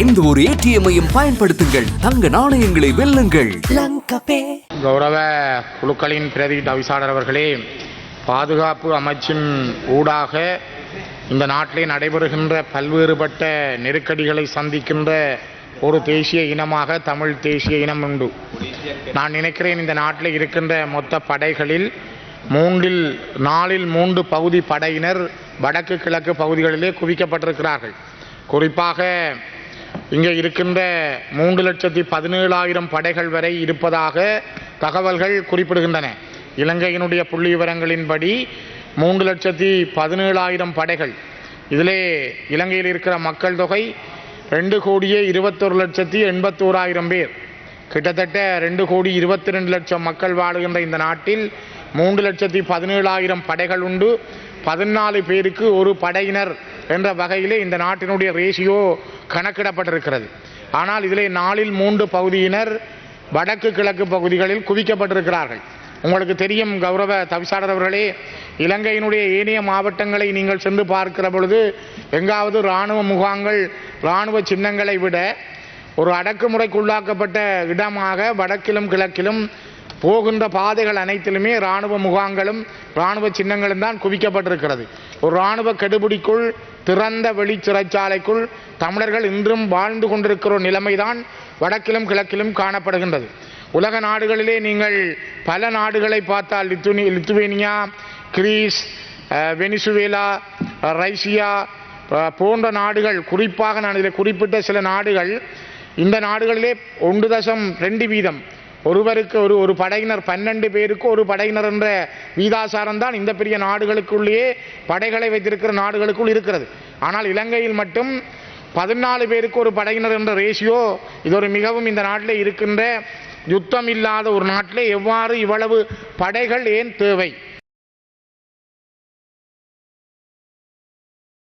எந்த ஒரு ஏடிஎம்மையும் பயன்படுத்துங்கள். தங்க நாணயங்களை வெல்லுங்கள். கௌரவ குழுக்களின் பிரதி தவிசாளர் அவர்களே பாதுகாப்பு அமைச்சின் ஊடாக இந்த நாட்டிலே நடைபெறுகின்ற பல்வேறுபட்ட நெருக்கடிகளை சந்திக்கின்ற ஒரு தேசிய இனமாக தமிழ் தேசிய இனம் உண்டு. நான் நினைக்கிறேன் இந்த நாட்டில் இருக்கின்ற மொத்த படைகளில் மூன்றில் நாலில் மூன்று பகுதி படையினர் வடக்கு கிழக்கு பகுதிகளிலே குவிக்கப்பட்டிருக்கிறார்கள். குறிப்பாக இங்கே இருக்கின்ற மூன்று லட்சத்தி பதினேழாயிரம் படைகள் வரை இருப்பதாக தகவல்கள் குறிப்பிடுகின்றன. இலங்கையினுடைய புள்ளி விவரங்களின்படி மூன்று லட்சத்தி பதினேழாயிரம் படைகள். இதிலே இலங்கையில் இருக்கிற மக்கள் தொகை ரெண்டு கோடியே இருபத்தொரு லட்சத்தி எண்பத்தோராயிரம் பேர். கிட்டத்தட்ட ரெண்டு கோடி இருபத்தி ரெண்டு லட்சம் மக்கள் வாழுகின்ற இந்த நாட்டில் மூன்று லட்சத்தி பதினேழாயிரம் படைகள் உண்டு. பதினாலு பேருக்கு ஒரு படையினர் என்ற வகையிலே இந்த நாட்டினுடைய ரேஷியோ கணக்கிடப்பட்டிருக்கிறது. ஆனால் இதிலே நாலில் மூன்று பகுதியினர் வடக்கு கிழக்கு பகுதிகளில் குவிக்கப்பட்டிருக்கிறார்கள். உங்களுக்கு தெரியும் கௌரவ தவிசாளர் அவர்களே இலங்கையினுடைய ஏனைய மாவட்டங்களை நீங்கள் சென்று பார்க்கிற பொழுது எங்காவது இராணுவ முகாங்கள் இராணுவ சின்னங்களை விட ஒரு அடக்குமுறைக்குள்ளாக்கப்பட்ட இடமாக வடக்கிலும் கிழக்கிலும் போகின்ற பாதைகள் அனைத்திலுமே இராணுவ முகாங்களும் இராணுவ சின்னங்களும் தான் குவிக்கப்பட்டிருக்கிறது. ஒரு இராணுவ கெடுபிடிக்குள் திறந்த வெளி சிறைச்சாலைக்குள் தமிழர்கள் இன்றும் வாழ்ந்து கொண்டிருக்கிற நிலைமைதான் வடக்கிலும் கிழக்கிலும் காணப்படுகின்றது. உலக நாடுகளிலே நீங்கள் பல நாடுகளை பார்த்தால் லித்துனி லித்துவேனியா கிரீஸ் வெனிசுவேலா ரைசியா போன்ற நாடுகள் குறிப்பாக நான் இதில் குறிப்பிட்ட சில நாடுகள் இந்த நாடுகளிலே ஒன்று தசம் ரெண்டு வீதம். ஒருவருக்கு ஒரு ஒரு படையினர் பன்னெண்டு பேருக்கு ஒரு படையினர் என்ற வீதாசாரம் தான் இந்த பெரிய நாடுகளுக்குள்ளேயே படைகளை வைத்திருக்கிற நாடுகளுக்குள் இருக்கிறது. ஆனால் இலங்கையில் மட்டும் பதினாலு பேருக்கு ஒரு படையினர் என்ற ரேஷியோ இது ஒரு மிகவும் இந்த நாட்டில் இருக்கின்ற யுத்தம் இல்லாத ஒரு நாட்டில் எவ்வாறு இவ்வளவு படைகள் ஏன் தேவை?